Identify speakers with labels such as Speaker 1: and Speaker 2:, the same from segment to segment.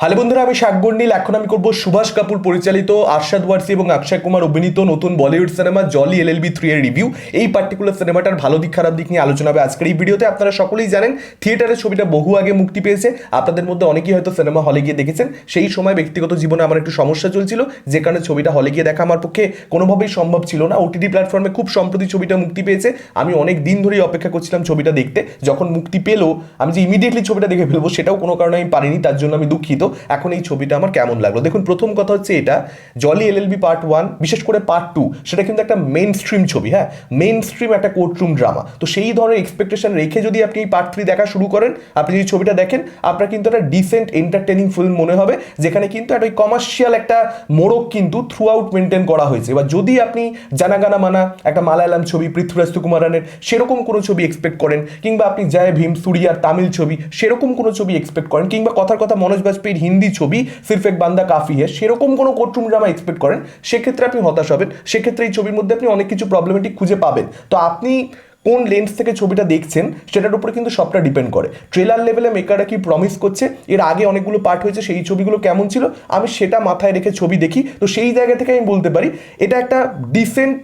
Speaker 1: Hello বন্ধুরা, আমি শাকবর নীল এখন আমি করব সুভাষ কাপুর পরিচালিত আরশাদ ওয়ারসি এবং অক্ষয় কুমার অভিনীত নতুন Bollywood cinema Jolly L L B three এর রিভিউ এই পার্টিকুলার সিনেমাটার ভালো দিক, খারাপ দিক নিয়ে আলোচনা হবে আজকের এই ভিডিওতে। আপনারা সকলেই জানেন, থিয়েটারের ছবিটা বহু আগে মুক্তি পেয়েছে। আপনাদের মধ্যে অনেকেই হয়তো সিনেমা হলে গিয়ে দেখেছেন। সেই সময় ব্যক্তিগত জীবনে আমার একটু সমস্যা চলছিল। যে কারণে ছবিটা হলে গিয়ে দেখা আমার পক্ষে কোনোভাবেই সম্ভব ছিল না। ওটিটি প্ল্যাটফর্মে খুব সম্প্রতি ছবিটা মুক্তি পেয়েছে। আমি অনেক দিন ধরেই অপেক্ষা করছিলাম ছবিটা দেখতে। যখন মুক্তি পেল, আমি যে ইমিডিয়েটলি ছবিটা দেখে ফেলব, সেটাও কোনো কারণে আমি পারিনি। তার জন্য আমি দুঃখিত। এখন এই ছবিটা আমার কেমন লাগল? দেখুন, প্রথম কথা হচ্ছে এটা জলি এলএলবি পার্ট ওয়ান বিশেষ করে পার্ট টু সেটা কিন্তু একটা মেইন স্ট্রিম ছবি হ্যাঁ? মেইন স্ট্রিম একটা কোর্টরুম ড্রামা তো সেই ধরনের এক্সপেকটেশন রেখে যদি আপনি এই পার্ট থ্রি দেখা শুরু করেন, আপনি যদি ছবিটা দেখেন, আপনার কিন্তু একটা ডিসেন্ট এন্টারটেনিং ফিল্ম মনে হবে, যেখানে কিন্তু একটা কমার্শিয়াল একটা মোড়ক কিন্তু থ্রু আউট মেনটেন করা হয়েছে। এবার যদি আপনি জানাগানা মানা একটা মালায়ালাম ছবি পৃথ্বীরাজ সুকুমারানের সেরকম কোনো ছবি এক্সপেক্ট করেন, কিংবা আপনি জয় ভীম, সুরিয়ার তামিল ছবি, সেরকম কোনো ছবি এক্সপেক্ট করেন, কিংবা কথার কথা মনোজ বাজপেয়ীর হিন্দি ছবি সির্ফ এক বান্দা কাফি হে। সেরকম কোনো কোর্টরুম ড্রামা এক্সপেক্ট করেন? সেক্ষেত্রে আপনি হতাশ হবেন। সেক্ষেত্রে এই ছবির মধ্যে আপনি অনেক কিছু প্রবলেমেটিক খুঁজে পাবেন। তো আপনি কোন লেন্স থেকে ছবিটা দেখছেন, সেটার উপরে কিন্তু সবটা ডিপেন্ড করে। ট্রেলার লেভেলে মেকাররা কি প্রমিস করছে? এর আগে অনেকগুলো পার্ট হয়েছে, সেই ছবিগুলো কেমন ছিল? আমি সেটা মাথায় রেখে ছবি দেখি। তো সেই জায়গা থেকে আমি বলতে পারি, এটা একটা ডিসেন্ট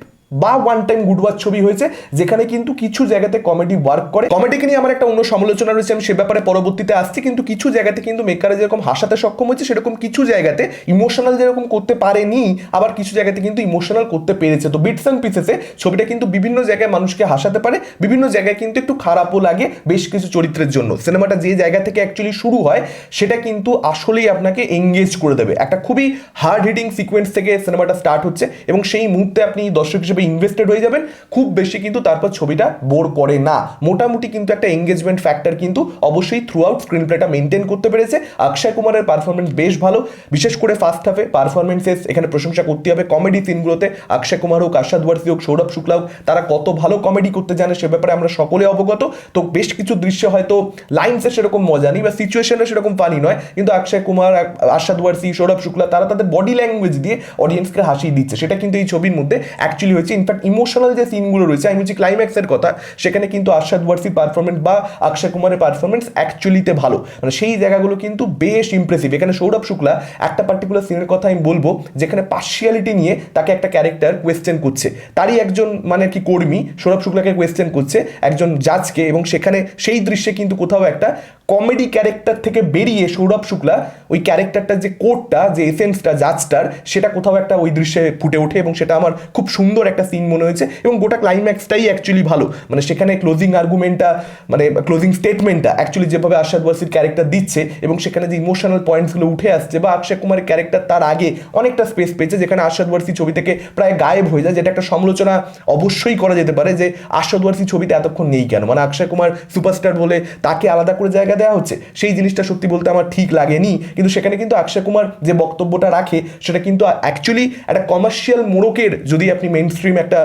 Speaker 1: বা ওয়ান টাইম গুড ওয়াচ ছবি হয়েছে, যেখানে কিন্তু কিছু জায়গাতে কমেডি ওয়ার্ক করে। কমেডিকে নিয়ে আমার একটা অন্য সমালোচনা রয়েছে, আমি সে ব্যাপারে পরবর্তীতে আসছি, কিন্তু কিছু জায়গাতে কিন্তু মেকাররা যেরকম হাসাতে সক্ষম হয়েছে, সেরকম কিছু জায়গাতে ইমোশনাল যেরকম করতে পারেনি, আবার কিছু জায়গাতে কিন্তু ইমোশনাল করতে পেরেছে। তো বিটস অ্যান্ড পিসেসে ছবিটা কিন্তু বিভিন্ন জায়গায় মানুষকে হাসাতে পারে, বিভিন্ন জায়গায় কিন্তু একটু খারাপও লাগে বেশ কিছু চরিত্রের জন্য। সিনেমাটা যে জায়গা থেকে অ্যাকচুয়ালি শুরু হয়, সেটা কিন্তু আসলেই আপনাকে এঙ্গেজ করে দেবে। একটা খুবই হার্ড হিটিং সিকোয়েন্স থেকে সিনেমাটা স্টার্ট হচ্ছে, এবং সেই মুহূর্তে আপনি দর্শক হিসেবে ইনভেস্টেড হয়ে যাবেন, খুব বেশি কিন্তু তারপর ছবিটা বোর করে না। মোটামুটি কিন্তু একটা এঙ্গেজমেন্ট ফ্যাক্টর কিন্তু অবশ্যই থ্রু আউট স্ক্রিন প্লেটা মেনটেন করতে পেরেছে। অক্ষয় কুমারের পারফরমেন্স বেশ ভালো। বিশেষ করে ফার্স্ট হাফে পারফরমেন্সেস এখানে প্রশংসা করতে হবে কমেডি সিনগুলোতে অক্ষয় কুমার হোক, আশাদ ওয়ার্সি হোক, সৌরভ শুক্লা হোক, তারা কত ভালো কমেডি করতে জানে সে ব্যাপারে আমরা সকলে অবগত। তো বেশ কিছু দৃশ্যে হয়তো লাইন্সে সেরকম মজা নেই বা সিচুয়েশনে সেরকম ফানি নয়। কিন্তু অক্ষয় কুমার, আশাদ ওয়ার্সি, সৌরভ শুক্লা তারা তাদের বডি ল্যাঙ্গুয়েজ দিয়ে অডিয়েন্সকে হাসিয়ে দিচ্ছে। সেটা কিন্তু এই ছবির মধ্যে অ্যাকচুয়ালি হয়েছে। ইনফ্যাক্ট ইমোশনাল যে সিনগুলো রয়েছে, আমি বলছি ক্লাইম্যাক্সের কথা, সেখানে কিন্তু আশাদ ওয়ার্সির পারফরমেন্স বা অক্ষয় কুমারের পারফরমেন্স অ্যাকচুয়ালিতে ভালো। মানে সেই জায়গাগুলো কিন্তু বেশ ইমপ্রেসিভ এখানে সৌরভ শুক্লা একটা পার্টিকুলার সিনের কথা আমি বলব, যেখানে পার্সিয়ালিটি নিয়ে তাকে একটা ক্যারেক্টার কোয়েশ্চেন করছে। তারই একজন মানে কি কর্মী, সৌরভ শুক্লাকে কোয়েশ্চেন করছে, একজন জাজকে এবং সেখানে সেই দৃশ্যে কিন্তু কোথাও একটা কমেডি ক্যারেক্টার থেকে বেরিয়ে সৌরভ শুক্লা ওই ক্যারেক্টারটার যে কোডটা যে এসেন্সটা জাজটার সেটা কোথাও একটা ওই দৃশ্যে ফুটে ওঠে, এবং সেটা আমার খুব সুন্দর একটা সিন মনে হয়েছে এবং গোটা ক্লাইম্যাক্সটাই অ্যাকচুয়ালি ভালো। মানে সেখানে ক্লোজিং আর্গুমেন্টটা মানে ক্লোজিং স্টেটমেন্টটা অ্যাকচুয়ালি যেভাবে আশাদ ওয়াসির ক্যারেক্টার দিচ্ছে এবং সেখানে যে ইমোশনাল পয়েন্টসগুলো উঠে আসছে বা অক্ষয় কুমারের ক্যারেক্টার তার আগে অনেকটা স্পেস পেয়েছে যেখানে আশাদ ওয়ার্সি ছবি থেকে প্রায় গায়েব হয়ে যায়, যেটা একটা সমালোচনা অবশ্যই করা যেতে পারে যে আশাদ ওয়ার্সি ছবিতে এতক্ষণ নেই কেন? মানে অক্ষয় কুমার সুপারস্টার বলে তাকে আলাদা করে জায়গা দেওয়া হচ্ছে? সেই জিনিসটা সত্যি বলতে আমার ঠিক লাগেনি। কিন্তু সেখানে কিন্তু অক্ষয় কুমার যে বক্তব্যটা রাখে, সেটা কিন্তু অ্যাকচুয়ালি একটা কমার্শিয়াল মোড়কের যদি আপনি মেইন স্ট্রিম একটা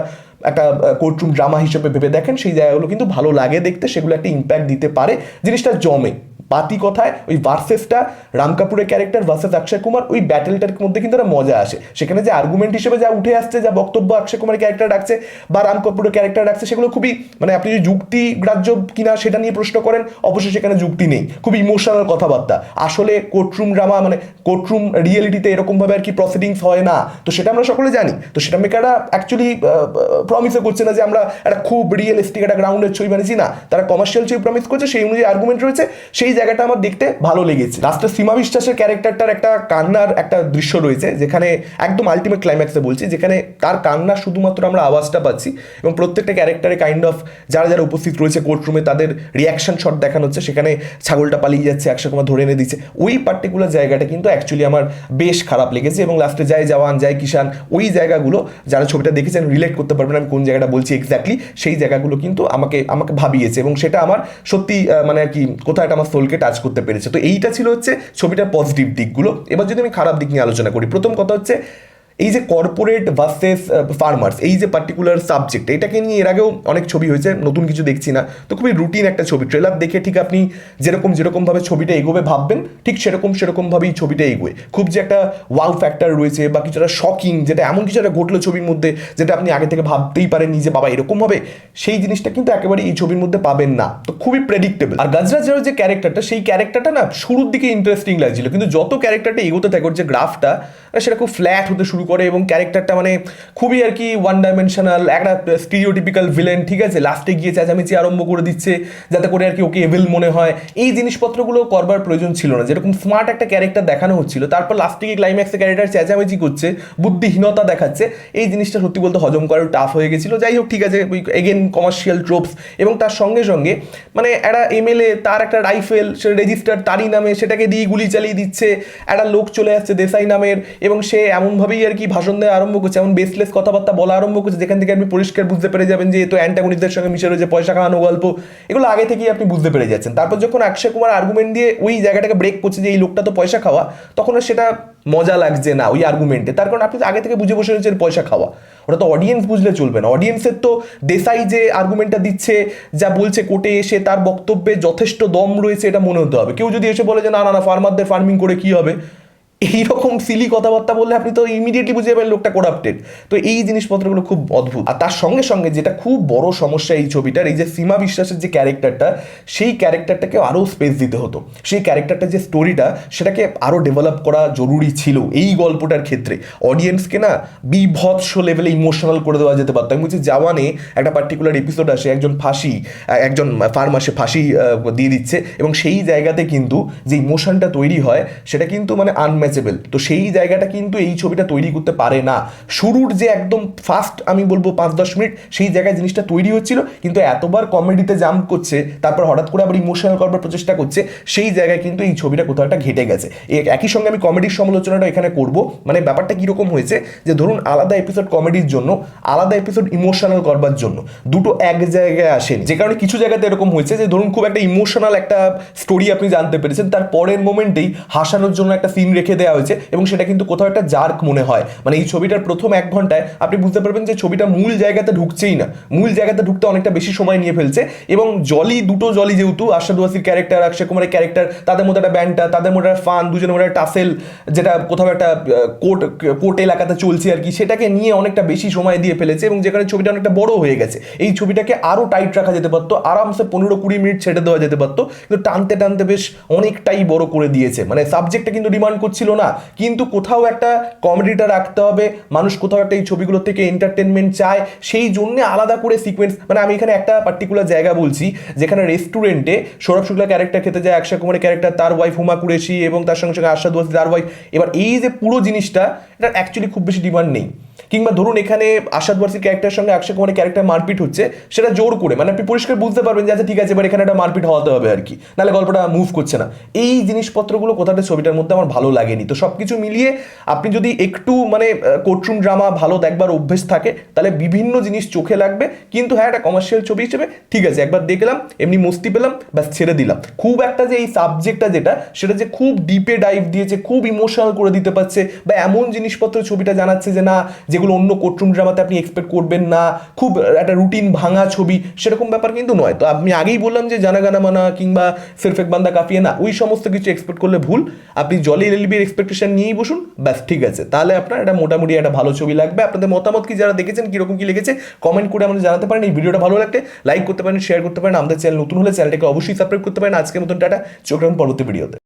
Speaker 1: একটা কোর্টরুম ড্রামা হিসেবে ভেবে দেখেন, সেই জায়গাগুলো কিন্তু ভালো লাগে দেখতে, সেগুলো একটা ইম্প্যাক্ট দিতে পারে, জিনিসটা জমে। পাতি কথায়, ওই ভার্সেসটা রাম কাপুরের ক্যারেক্টার ভার্সেস অক্ষয় কুমার, ওই ব্যাটেলটার মধ্যে কিন্তু একটা মজা আসে। সেখানে যে আর্গুমেন্ট হিসেবে যা উঠে আসছে, যা বক্তব্য অক্ষয় কুমারের ক্যারেক্টার রাখছে বা রাম কাপুরের ক্যারেক্টার রাখছে, সেগুলো খুবই মানে আপনি যদি যুক্তি গ্রাহ্য কিনা সেটা নিয়ে প্রশ্ন করেন, অবশ্যই সেখানে যুক্তি নেই। খুব ইমোশনাল কথাবার্তা। আসলে কোর্টরুম ড্রামা মানে কোর্টরুম রিয়েলিটিতে এরকমভাবে আর কি প্রসিডিংস হয় না। তো সেটা আমরা সকলে জানি। তো সেটা মেকাররা অ্যাকচুয়ালি প্রমিসও করছে না যে আমরা একটা খুব রিয়েলিস্টিক একটা গ্রাউন্ডের ছবি বানিয়েছি। না, তারা কমার্শিয়াল ছবি প্রমিস করছে, সেই অনুযায়ী আর্গুমেন্ট রয়েছে। সেই জায়গাটা আমার দেখতে ভালো লেগেছে। লাস্টে সীমা বিশ্বাসের ক্যারেক্টারটার একটা কান্নার একটা দৃশ্য রয়েছে, যেখানে একদম আলটিমেট ক্লাইম্যাক্সে বলছি, যেখানে তার কান্না শুধুমাত্র আমরা আওয়াজটা পাচ্ছি এবং প্রত্যেকটা ক্যারেক্টারে কাইন্ড অফ যারা যারা উপস্থিত রয়েছে কোর্টরুমে তাদের রিয়াকশন শট দেখানো হচ্ছে, সেখানে ছাগলটা পালিয়ে যাচ্ছে, একশো কুমার ধরে এনে দিচ্ছে। ওই পার্টিকুলার জায়গাটা কিন্তু অ্যাকচুয়ালি আমার বেশ খারাপ লেগেছে এবং লাস্টে জয় জওয়ান, জয় কিষান ওই জায়গাগুলো যারা ছবিটা দেখেছেন রিলেট করতে পারবেন, আমি কোন জায়গাটা বলছি এক্স্যাক্টলি সেই জায়গাগুলো কিন্তু আমাকে আমাকে ভাবিয়েছে এবং সেটা আমার সত্যি মানে আর কি কোথাও একটা আমার সোলকে টাচ করতে পেরেছে। তো এইটা ছিল হচ্ছে ছবিটার পজিটিভ দিকগুলো। এবার যদি আমি খারাপ দিক নিয়ে আলোচনা করি, প্রথম কথা হচ্ছে এই যে কর্পোরেট ভার্সেস ফার্মার্স এই যে পার্টিকুলার সাবজেক্ট এটাকে নিয়ে এর আগেও অনেক ছবি হয়েছে, নতুন কিছু দেখছি না। তো খুবই রুটিন একটা ছবি ট্রেলার দেখে ঠিক আপনি যেরকম যেরকমভাবে ছবিটা এগোবে ভাববেন, ঠিক সেরকম সেরকমভাবেই ছবিটা এগোয়। খুব যে একটা ওয়াও ফ্যাক্টর রয়েছে বা কিছুটা শকিং যেটা এমন কিছু একটা ঘটলো ছবির মধ্যে, যেটা আপনি আগে থেকে ভাবতেই পারেন যে, বাবা, এরকম হবে? সেই জিনিসটা কিন্তু একেবারে এই ছবির মধ্যে পাবেন না। তো খুবই প্রেডিক্টেবল আর গাজরাজের যে ক্যারেক্টারটা সেই ক্যারেক্টারটা না শুরুর দিকে ইন্টারেস্টিং লাগছিল, কিন্তু যত ক্যারেক্টারটা এগোতে থাকে যে গ্রাফটা সেটা খুব ফ্ল্যাট হতে শুরু করে এবং ক্যারেক্টারটা মানে খুবই আর কি ওয়ান ডাইমেনশনাল একটা স্টিরিওটিপিক্যাল ভিলেন ঠিক আছে? লাস্টে গিয়ে চেঁচামেচি আরম্ভ করে দিচ্ছে যাতে করে আর কি ওকে এভিল মনে হয়। এই জিনিসপত্রগুলো করবার প্রয়োজন ছিল না। যেরকম স্মার্ট একটা ক্যারেক্টার দেখানো হচ্ছিল, তারপর লাস্টে গিয়ে ক্লাইম্যাক্সে ক্যারেক্টার চেঁচামেচি করছে, বুদ্ধিহীনতা দেখাচ্ছে, এই জিনিসটা সত্যি বলতে হজম করাও টাফ হয়ে গেছিল। যাই হোক, ঠিক আছে, ওই এগেন কমার্শিয়াল ট্রোপস এবং তার সঙ্গে সঙ্গে মানে একটা এমএলএ তার একটা রাইফেল সে রেজিস্টার তারই নামে সেটাকে দিয়ে গুলি চালিয়ে দিচ্ছে। একটা লোক চলে আসছে দেশাই নামের এবং সে এমনভাবেই আর কি ভাষণ দেওয়া আরম্ভ করছে, এমন বেসলেস কথাবার্তা বলা আরম্ভ করছে, যেখান থেকে আপনি পরিষ্কার বুঝতে পেরে যাবেন যে তো অ্যান্টাগনিস্টদের সঙ্গে মিশে রয়েছে, পয়সা খাওয়ানো গল্প, এগুলো আগে থেকেই আপনি বুঝতে পেরে যাচ্ছেন। তারপর যখন অক্ষয় কুমার আর্গুমেন্ট দিয়ে ওই জায়গাটাকে ব্রেক করছে যে এই লোকটা তো পয়সা খাওয়া, তখন আর সেটা মজা লাগছে না ওই আর্গুমেন্টে তার কারণ আপনি আগে থেকে বুঝে বসে রয়েছেন পয়সা খাওয়া। ওটা তো অডিয়েন্স বুঝলে চলবে না। অডিয়েন্সের তো দেশাই যে আর্গুমেন্টটা দিচ্ছে, যা বলছে কোর্টে এসে তার বক্তব্যে যথেষ্ট দম রয়েছে, এটা মনে হতে হবে। কেউ যদি এসে বলে যে, না না না ফার্মারদের ফার্মিং করে কি হবে? এইরকম সিলি কথাবার্তা বললে আপনি তো ইমিডিয়েটলি বুঝে যাবেন লোকটা করাপ্টেড তো এই জিনিসপত্রগুলো খুব অদ্ভুত। আর তার সঙ্গে সঙ্গে যেটা খুব বড় সমস্যা এই ছবিটার, এই যে সীমা বিশ্বাসের যে ক্যারেক্টারটা সেই ক্যারেক্টারটাকে আরও স্পেস দিতে হতো। সেই ক্যারেক্টারটার যে স্টোরিটা সেটাকে আরও ডেভেলপ করা জরুরি ছিল এই গল্পটার ক্ষেত্রে। অডিয়েন্সকে না বিভৎস লেভেলে ইমোশনাল করে দেওয়া যেতে পারতো। আমি বলছি, জাওয়ানে একটা পার্টিকুলার এপিসোড আসে, একজন ফাঁসি একজন ফার্মাসে ফাঁসি দিয়ে দিচ্ছে। এবং সেই জায়গাতে কিন্তু যে ইমোশনটা তৈরি হয়, সেটা কিন্তু মানে আনম্যাচেবল তো সেই জায়গাটা কিন্তু এই ছবিটা তৈরি করতে পারে না। শুরুর যে একদম ফার্স্ট আমি বলব পাঁচ দশ মিনিট, সেই জায়গায় জিনিসটা তৈরি হচ্ছিল, কিন্তু এতবার কমেডিতে জাম্প করছে, তারপর হঠাৎ করে আবার ইমোশনাল করবার প্রচেষ্টা করছে, সেই জায়গায় কিন্তু এই ছবিটা কোথাও একটা ঘেটে গেছে। একই সঙ্গে আমি কমেডির সমালোচনাটা এখানে করব। মানে ব্যাপারটা কীরকম হয়েছে যে ধরুন আলাদা এপিসোড কমেডির জন্য, আলাদা এপিসোড ইমোশনাল করবার জন্য, দুটো এক জায়গায় আসেনি। যে কারণে কিছু জায়গাতে এরকম হয়েছে যে ধরুন খুব একটা ইমোশনাল একটা স্টোরি আপনি জানতে পেরেছেন, তার পরের মোমেন্টেই হাসানোর জন্য একটা সিন রেখে দেওয়া হয়েছে এবং সেটা কিন্তু কোথাও একটা জার্ক মনে হয়। মানে এই ছবিটার প্রথম এক ঘন্টায় আপনি বুঝতে পারবেন যে ছবিটা মূল জায়গাতে ঢুকছেই না। মূল জায়গাতে ঢুকতে অনেকটা বেশি সময় নিয়ে ফেলছে এবং জলি, দুটো জলি যেহেতু, আশাদ ওয়াসির ক্যারেক্টার অক্ষয় কুমারের ক্যারেক্টার তাদের মধ্যে একটা ব্যান্ডটা তাদের মধ্যে একটা ফান দুজনের মধ্যে টাসেল যেটা কোথাও একটা কোর্ট কোর্ট এলাকাতে চলছে আর কি, সেটাকে নিয়ে অনেকটা বেশি সময় দিয়ে ফেলেছে এবং যেখানে ছবিটা অনেকটা বড় হয়ে গেছে। এই ছবিটাকে আরও টাইট রাখা যেতে পারতো, আরামসে পনেরো কুড়ি মিনিট ছেড়ে দেওয়া যেতে পারতো, কিন্তু টানতে টানতে বেশ অনেকটাই বড় করে দিয়েছে। মানে সাবজেক্টটা কিন্তু ডিমান্ড করছিল না। কিন্তু কোথাও একটা কমেডিটা রাখতে হবে। মানুষ কোথাও একটা এই ছবিগুলোর থেকে এন্টারটেনমেন্ট চায়। সেই জন্যে আলাদা করে সিকোয়েন্স মানে আমি এখানে একটা পার্টিকুলার জায়গা বলছি, যেখানে রেস্টুরেন্টে সৌরভ শুক্লা ক্যারেক্টার খেতে যায়, অক্ষয় কুমারের ক্যারেক্টার তার ওয়াইফ হুমা কুরেশি এবং তার সঙ্গে সঙ্গে আশা ওয়াসি তার ওয়াইফ এবার এই যে পুরো জিনিসটা এটা অ্যাকচুয়ালি খুব বেশি ডিমান্ড নেই। কিংবা ধরুন এখানে আশাদ ওয়ার্সির ক্যারেক্টারের সঙ্গে অক্ষয় কুমারের ক্যারেক্টার মারপিট হচ্ছে, সেটা জোর করে মানে আপনি পরিষ্কার বুঝতে পারবেন যে আচ্ছা ঠিক আছে, এবার এখানে একটা মারপিট হওয়াতে হবে আর কি। নাহলে গল্পটা মুভ করছে না। এই জিনিসপত্রগুলো কোথাটা ছবিটার মধ্যে আমার ভালো লাগেনি। তো সব কিছু মিলিয়ে আপনি যদি একটু মানে কোর্টরুম ড্রামা ভালো দেখবার অভ্যেস থাকে, তাহলে বিভিন্ন জিনিস চোখে লাগবে। কিন্তু হ্যাঁ একটা কমার্শিয়াল ছবি হিসেবে, ঠিক আছে, একবার দেখলাম, এমনি মস্তি পেলাম, ব্যাস, ছেড়ে দিলাম। খুব একটা যে এই সাবজেক্টটা যেটা, সেটা যে খুব ডিপে ডাইভ দিয়েছে, খুব ইমোশনাল করে দিতে পারছে, বা এমন জিনিসপত্র ছবিটা জানাচ্ছে যে না যেগুলো অন্য কোর্টরুম ড্রামাতে আপনি এক্সপেক্ট করবেন না, খুব একটা রুটিন ভাঙা ছবি, সেরকম ব্যাপার কিন্তু নয়। তো আমি আগেই বললাম যে জানা গানা মানা কিংবা সেলফেক বান্দা কাফিয়ে না, ওই সমস্ত কিছু এক্সপেক্ট করলে ভুল। আপনি জলি এলবির এক্সপেকটেশন নিয়েই বসুন, ব্যাস, ঠিক আছে। তাহলে আপনার একটা মোটামুটি একটা ভালো ছবি লাগবে। আপনাদের মতামত কি, যারা দেখেছেন, কীরকম কি লেগেছে কমেন্ট করে আমাদের জানাতে পারেন। এই ভিডিওটা ভালো লাগলে লাইক করতে পারেন শেয়ার করতে পারেন। আমাদের চ্যানেল নতুন হলে চ্যানেলটাকে অবশ্যই সাবস্ক্রাইব করতে পারেন। আজকের মতন টাটা। চোখ রাখুন পরবর্তী ভিডিওতে